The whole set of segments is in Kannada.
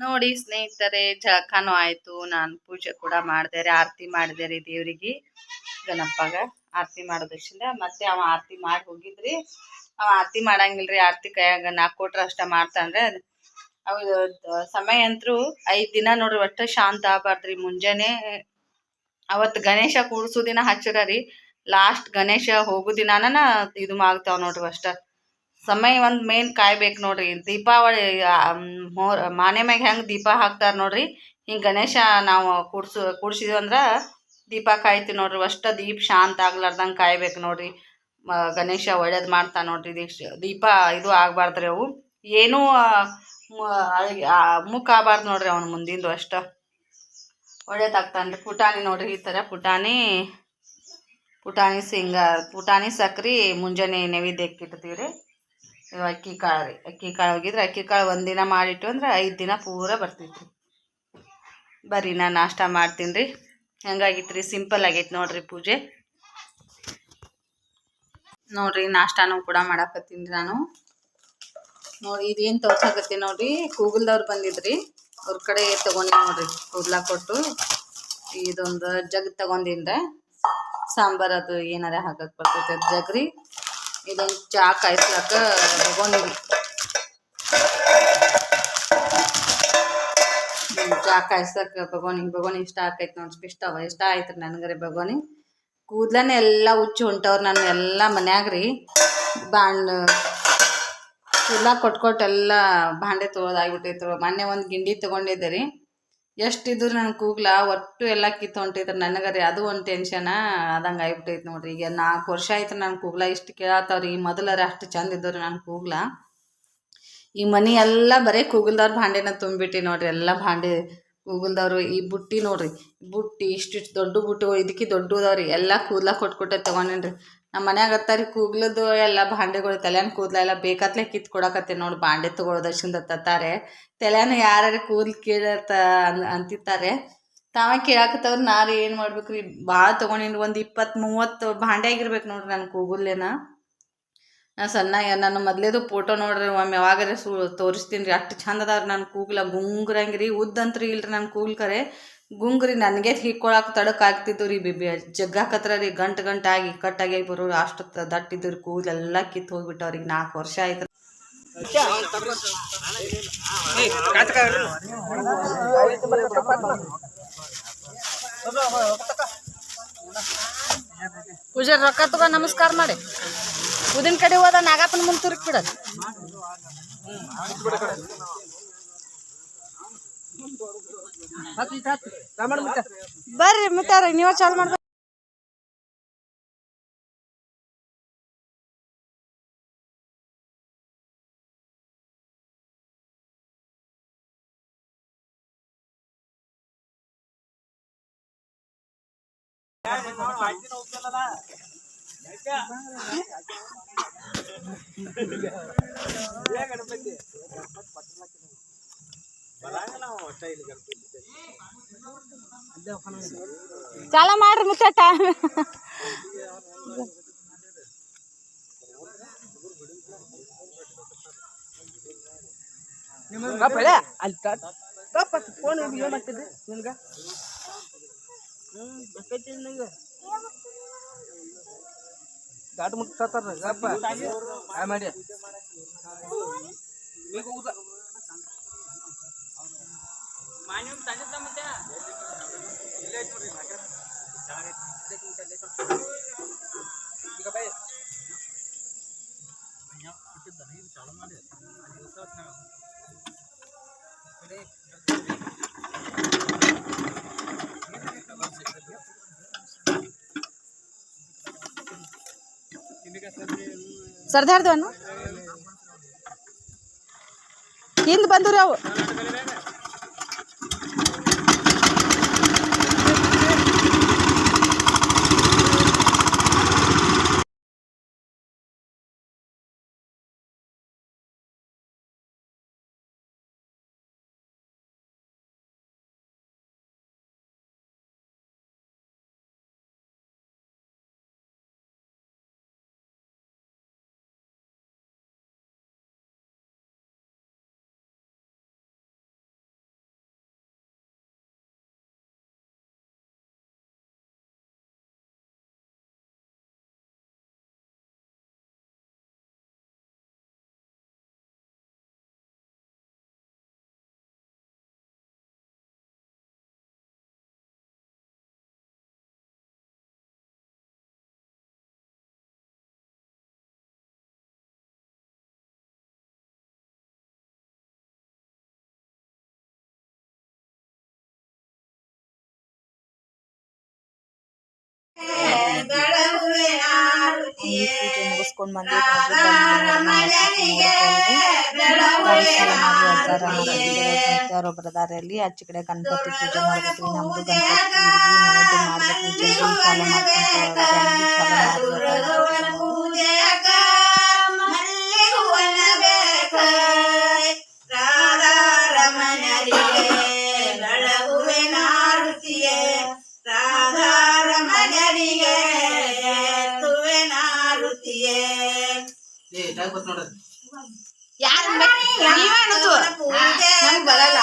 ನೋಡಿ ಸ್ನೇಹಿತರೆ, ಜಳಕನೂ ಆಯ್ತು. ನಾನು ಪೂಜೆ ಕೂಡ ಮಾಡಿದೆ ಆರತಿ ಮಾಡಿದೆ ರೀ ದೇವ್ರಿಗೆ. ಗಣಪಗ ಆರತಿ ಮಾಡೋದಕ್ಕಿಂತ ಮತ್ತೆ ಅವ ಆರತಿ ಮಾಡಿ ಹೋಗಿದ್ರಿ. ಅವ ಆರತಿ ಮಾಡಂಗಿಲ್ರಿ, ಆರತಿ ಕೈಯಾಗ ನಾಲ್ಕು ಕೊಟ್ರ ಅಷ್ಟ ಮಾಡ್ತಾನ್ರಿ. ಅವ ಅವ್ ಸಮಯ ಅಂತರೂ ಐದ್ ದಿನ ನೋಡ್ರಿ ಒಟ್ಟ ಶಾಂತ ಆಗ್ಬಾರ್ದ್ರಿ ಮುಂಜಾನೆ ಅವತ್ತು ಗಣೇಶ ಕೂಡ್ಸೋ ದಿನ ಹಚ್ಚರ ರೀ. ಲಾಸ್ಟ್ ಗಣೇಶ ಹೋಗೋ ದಿನಾನ ಇದು ಮಾಡ್ತಾವ ನೋಡ್ರಿ ಅಷ್ಟ. ಸಮಯ ಒಂದು ಮೇನ್ ಕಾಯ್ಬೇಕು ನೋಡ್ರಿ. ದೀಪಾವಳಿ ಮೋರ್ ಮಾನೆ ಮ್ಯಾಗ ಹೆಂಗೆ ದೀಪ ಹಾಕ್ತಾರೆ ನೋಡ್ರಿ. ಹಿಂಗೆ ಗಣೇಶ ನಾವು ಕೂಡ್ಸು, ಕೂಡ್ಸಿದ್ವಿ ಅಂದ್ರೆ ದೀಪ ಕಾಯ್ತೀವಿ ನೋಡ್ರಿ. ಅಷ್ಟ ದೀಪ ಶಾಂತ ಆಗ್ಲಾರ್ದಂಗೆ ಕಾಯ್ಬೇಕು ನೋಡ್ರಿ. ಗಣೇಶ ಒಳ್ಳೇದು ಮಾಡ್ತಾ ನೋಡ್ರಿ. ದೀಕ್ಷ, ದೀಪ ಇದು ಆಗ್ಬಾರ್ದ್ರಿ ಅವು. ಏನೂ ಮುಖ ಆಗ್ಬಾರ್ದು ನೋಡ್ರಿ ಅವ್ನ ಮುಂದಿಂದು ಅಷ್ಟ. ಒಳ್ಳೇದಾಗ್ತಾನೆ ರೀ ಪುಟಾಣಿ ನೋಡ್ರಿ ಈ ಥರ ಪುಟಾಣಿ ಪುಟಾಣಿ ಸಿಂಗ, ಪುಟಾಣಿ ಸಕ್ರಿ, ಮುಂಜಾನೆ ನೈವೇದ್ಯಕ್ಕೆ ಇಡ್ತೀವಿ ರೀ ಅಕ್ಕಿ ಕಾಳು ರೀ. ಅಕ್ಕಿ ಕಾಳು ಹೋಗಿದ್ರೆ ಅಕ್ಕಿ ಕಾಳು ಒಂದಿನ ಮಾಡಿಟ್ಟು ಅಂದ್ರೆ ಐದು ದಿನ ಪೂರ ಬರ್ತೈತಿ ಬರ್ರಿ, ನಾನು ನಾಷ್ಟ ಮಾಡ್ತೀನಿ ರೀ. ಹೆಂಗಾಗಿತ್ತು ರೀ, ಸಿಂಪಲ್ ಆಗೈತೆ ನೋಡ್ರಿ ಪೂಜೆ. ನೋಡ್ರಿ, ನಾಷ್ಟಾನು ಕೂಡ ಮಾಡಾಕತ್ತೀನಿ ನಾನು. ನೋಡಿ, ಇದೇನು ತೋರ್ಸಾಕತ್ತಿ ನೋಡ್ರಿ, ಕೂಗಲ್ದವ್ರು ಬಂದಿದ್ರಿ. ಅವ್ರ ಕಡೆ ತೊಗೊಂಡಿ ನೋಡ್ರಿ ಕೂದ್ಲ ಕೊಟ್ಟು. ಇದೊಂದು ಜಗ್ ತಗೊಂಡಿಂದ ಸಾಂಬಾರ್ ಅದು ಏನಾರ ಹಾಕಕ್ಕೆ ಬರ್ತೈತೆ, ಜಗ್ರಿ. ಇದೊಂದು ಚಾ ಕಾಯಿಸ್ಲಾಕ ಬಗೋನಿರಿ ಚಾ ಕಾಯಿಸ್ಲಾಕ ಬಗೋನಿ ಬಗೋನಿ ಇಷ್ಟ ಆಕೈತೆ ನೋಡಿ ಇಷ್ಟ ಅವ, ಇಷ್ಟ ಆಯ್ತು ರೀ ನನಗರೆ ಬಗೋನಿ ಕೂದ್ಲನೇ ಎಲ್ಲ ಹುಚ್ಚು ಹೊಂಟವ್ರು ನಾನು ಎಲ್ಲ ಮನ್ಯಾಗ ರೀ ಬಾಂಡ್ ಕೂದ್ಲ ಕೊಟ್ಟು ಕೊಟ್ಟು ಎಲ್ಲ ಭಾಂಡೆ ಮೊನ್ನೆ ಒಂದು ಗಿಂಡಿ ತಗೊಂಡಿದ್ದೆ ರೀ. ಎಷ್ಟಿದ್ರು ನನ್ನ ಕೂಗ್ಲ, ಒಟ್ಟು ಎಲ್ಲ ಕಿತ್ತು ಹೊಂಟೈತ್ರಿ ನನಗರಿ ಅದು ಒಂದು ಟೆನ್ಷನ ಆದಂಗೆ ಆಗ್ಬಿಟ್ಟೈತೆ ನೋಡ್ರಿ. ಈಗ ನಾಲ್ಕು ವರ್ಷ ಆಯ್ತು ನನ್ನ ಕೂಗ್ಲ, ಇಷ್ಟು ಕೇಳತ್ತವ್ರಿ ಮೊದಲರ ಅಷ್ಟು ಚಂದ ಇದ್ದವ್ರಿ ನನ್ನ ಕೂಗ್ಲ. ಈ ಮನೆ ಎಲ್ಲ ಬರೀ ಕೂಗಲ್ದವ್ರ ಭಾಂಡೆನ ತುಂಬಿಟ್ಟು ನೋಡ್ರಿ, ಎಲ್ಲ ಭಾಂಡೆ ಕೂಗಲ್ದವ್ರು. ಈ ಬುಟ್ಟಿ ನೋಡ್ರಿ, ಬುಟ್ಟಿ ಇಷ್ಟಿಷ್ಟು ದೊಡ್ಡ ಬುಟ್ಟಿ ಇದಕ್ಕೆ ದೊಡ್ಡದವ್ರಿ. ಎಲ್ಲ ಕೂದಲ ಕೊಟ್ಕೊಟ್ಟೆ ತೊಗೊಂಡೇನ್ರಿ. ನಮ್ಮ ಮನ್ಯಾಗ ಹತ್ತಾರಿ ಕೂಗ್ಲದ್ದು ಎಲ್ಲ ಭಾಂಡೆಗಳು ತಲೆನ ಕೂದಲ ಎಲ್ಲ ಬೇಕಾತ್ಲೆ ಕಿತ್ ಕೊಡಕತ್ತೆ ನೋಡಿ ಬಾಂಡೆ ತೊಗೊಳೋದರ್ಶಿಂದ ತತ್ತಾರೆ ತಲೆನ ಯಾರು ಕೂದಲು ಕೀಳತ್ತ ಅಂತಿತ್ತಾರೆ. ತಾವ ಕೇಳಾಕತ್ತವ್ರು ನಾರು ಏನು ಮಾಡ್ಬೇಕು ರೀ ಭಾಳ ತೊಗೊಂಡಿನಿ ಒಂದು ಇಪ್ಪತ್ತು ಮೂವತ್ತು ಭಾಂಡೆ ಆಗಿರ್ಬೇಕು ನೋಡ್ರಿ ನನ್ನ ಕೂಗುಲ್ಲೇನ. ನಾ ಸಣ್ಣ ನನ್ನ ಮೊದ್ಲೇದು ಫೋಟೋ ನೋಡ್ರಿ ಒಮ್ಮೆ ಯಾವಾಗಾರ ಸು ತೋರಿಸ್ತೀನಿ ರೀ ಅಷ್ಟು ಚಂದ ಅದಾವ್ರಿ ನನ್ನ ಕೂಗ್ಲ. ಗುಂಗ್ರಂಗೆ ರೀ ಉದ್ದಂತ್ರಿ ಇಲ್ರಿ ನನ್ನ ಕೂಗ್ಲ್ ಕರೆ. ಗುಂಗ್ರಿ ನನಗೆ ಹಿಕ್ಕೊಳಕ್ಕೆ ತಡಕ್ ಆಗ್ತಿತ್ತು ರೀ ಬಿಬಿ. ಜಗ್ಗಾಕತ್ರ ರೀ, ಗಂಟು ಗಂಟಾಗಿ ಕಟ್ಟಾಗಿ ಬರೋ ಅಷ್ಟು ದಟ್ಟಿದ್ರು, ಕೂದಲೆಲ್ಲ ಕಿತ್ತು ಹೋಗ್ಬಿಟ್ಟವ್ರಿಗೆ ನಾಲ್ಕು ವರ್ಷ ಆಯ್ತು. ಪೂಜಾರಿ ರೊಕ್ಕ ತಗೋ, ನಮಸ್ಕಾರ ಮಾಡಿ. ಉದಿನ ಕಡೆ ಹೋದ ನಾಗಪ್ಪನ ಮುಂದೆ ತುರುಕ್ ಬಿಡೋದು. ಬರ್ರಿ ಮುತ್ತಾರ ನೀವ ಚಾಲು ಮಾಡ್ಬೇಕು ಚಾಲ ಮಾಡ್ರಿ ಮುತ್ತ ಟೈಮ್ ಅಲ್ಲಿ ತಪ್ಪ ಫೋನ್ ಏನು ಮಾಡ್ತಿದ್ದೆ ನಿನ್ಗೆ? ಹ್ಞೂ ಗಪ್ಪ ಹಾಯ್ ಮಾಡಿ ಸರ್ದಾರ್ದವನು ಹಿಂದೆ ಬಂದು ರೀ ಅವು ನೋಡ್ರಿ ಒಬ್ಬರ ದಾರಿಯಲ್ಲಿ ಆಚೆ ಕಡೆ ಗಣಪತಿ ಪೂಜೆ ಮಾಡ್ಬಿಟ್ವಿ ನಮ್ದು ಗಣಪತಿ ನೈವೇದ್ಯ ಮಾಡ್ಬೇಕು ನಮ್ಗೆ ಬರಲ್ಲ.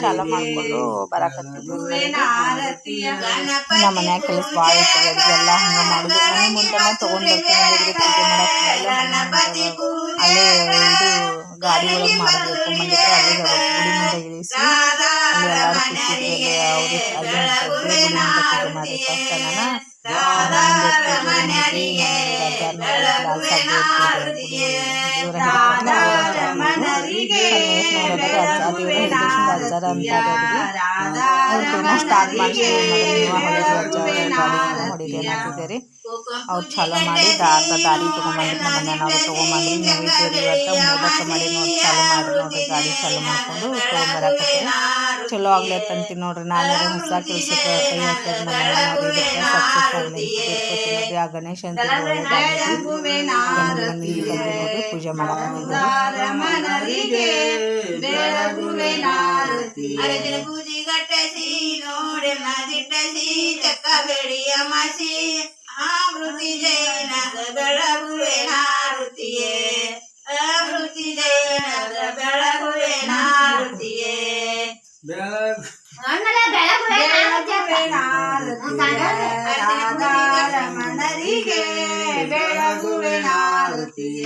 ಚಾಲು ಮಾಡ್ಕೊಂಡು ಬರಾಕತ್ತಿದ್ವಿ ನಮ್ಮ ಮನ್ಯಾಗ ಭಾಳ ಇರ್ತದೆ ಹಂಗ ಮಾಡುದು ಮನೆ ಮುಂದೆನೆ ತಗೊಂಡ್ ಬರ್ತೀನಿ ಪೂಜೆ ಮಾಡಕ್ ಗಣಪತಿ ಅಲ್ಲೇ ಇದು ಗಾಡಿ ಒಳಗೆ ಮಾಡಬೇಕು ಮಂದಿರ ಅಲ್ಲೇ ಗುಡಿ ಮುಂದೆ ಅಲ್ಲಿ ಎಲ್ಲಾರು ಕೂತಿದ್ವಿ ಅವ್ರು ಅಲ್ಲೇ ಗುಡಿ ಮುಂದೆ ಪೂಜೆ ಮಾಡಿ ಫಸ್ಟ್ ನಾನು ಅಂತ ಅವ್ರು ಸ್ಟಾರ್ಟ್ ಮಾಡ್ತೀವಿ ಹೊಡಿರಿ ಹೊಡಿರಿ ಅವ್ರು ಚಾಲೂ ಮಾಡಿ ದಾರದ ದಾರಿ ತೊಗೊಂಬಂದ್ರಿ ನಮ್ಮ ಮನೆಯವ್ರು ತೊಗೊಂಬಂದ್ರಿ ನೈವೇದ್ಯ ಇವತ್ತು ಮೋದಕ ಮಾಡಿ ನೋಡಿ ಚಾಲೂ ಮಾಡಿ ನೋಡ್ರಿ ಗಾಡಿ ಚಾಲೂ ಮಾಡ್ಕೊಂಡು ತೊಗೊಂಬರಕತ್ತೀರಿ ಚಲೋ ಆಗ್ಲತ್ತಂತೀನಿ ನೋಡ್ರಿ ನಾನು ಹೊಸ ಕೆಲಸಕ್ಕೆ ಕೈ ಹಾಕಿದ್ರೆ ನಮ್ಮ ಮನೆಯವ್ರು ಇದಕ್ಕೆ ಸಕ್ಸಸ್ ಆಗಲಿ ನೋಡ್ರಿ ಆ ಗಣೇಶ ಅಂತ ನೋಡ್ರಿ ಪೂಜೆ ಮಾಡಕತ್ತಿದ್ದೀರಿ ರಮಣರಿಗೆ ಬೆಳಗುವೆ ನಾರತಿ ಅರದಿನ ಪೂಜಿ ಗಟ್ಟಸಿ ನೋಡಿ ಮದಿಟ್ಟಸಿ ಚಕ್ಕ ಬೆಳಿಯ ಮಸಿ ಆಮೃತಿ ಜೈನಗ ಬೆಳಗುವೆ ನಾರುತಿಯೇ ಅಮೃತಿ ಜೈನಗ ಬೆಳಗುವೆ ನಾರುತಿಯೇ ಬೆಳಗುವೆ ನಾರುತಿಯ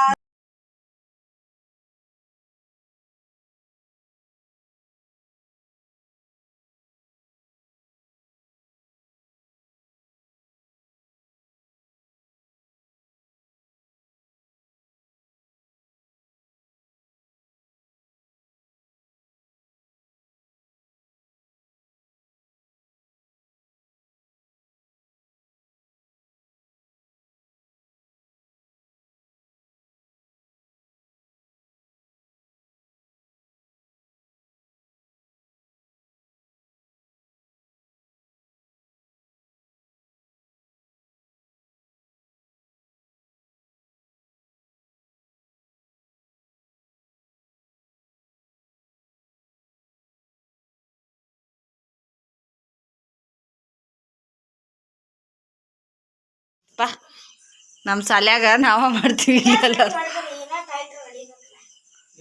ನಮ್ಮ ಸಾಲ್ಯಾಗ ನಾವ ಮಾಡ್ತೀವಿ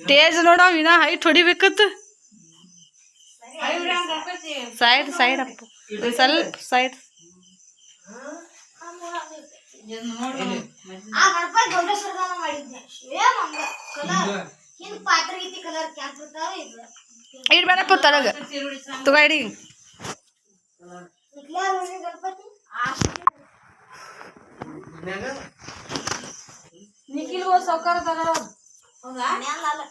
ಟೇಜ್ ನೋಡೋ ಇನ್ನ ಹೈಟ್ ಹೊಡಿಬೇಕು ಸೈಡ್ ಸೈಡ್ ಅಪ್ಪ. ಸ್ವಲ್ಪ ಸೈಡ್ ಆ ಗಣಪತಿ ಇಡ್ಬೇಡಪ್ಪ ತಳಗ ತಗೋ ಇಡಿ ನಿಕ್ಲಿಯರ್ ಹುಡುಗಿ ಗಣಪತಿ ಮನ್ಯಾಲ್ ಅಲ್ಲ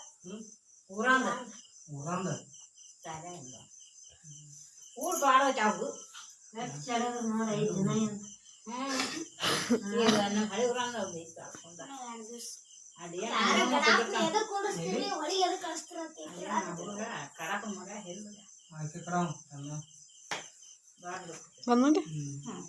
ಊರ್ ಬಾಳ ಚಾವು ಚಡಗ ನೋಡ ಐದು ದಿನ ಏನು ಹ್ಮ್ ಹಳೆ ಊರಂಗ ಅದೇನ ಯಾರ ಗಣಪನ ಎದಕ್ ಕುಂದ್ರಿಸ್ತೀರಿ ಹೊಳಿಗೆ ಎದಕ್ ಕಳಿಸ್ತೀರ ಅಂತ ಕೇಳಾಕತ್ತೀರಿ. ಹುಡುಗ ಕಡಪನ ಮಗ ಹೆಲ್ಗ ಆಯ್ತು ಕಣವ್ವ, ಎಲ್ಲ. ಬಾರ್ದು ಬಂದ್ಬಿಟ್ಟು ಹ್ಮ್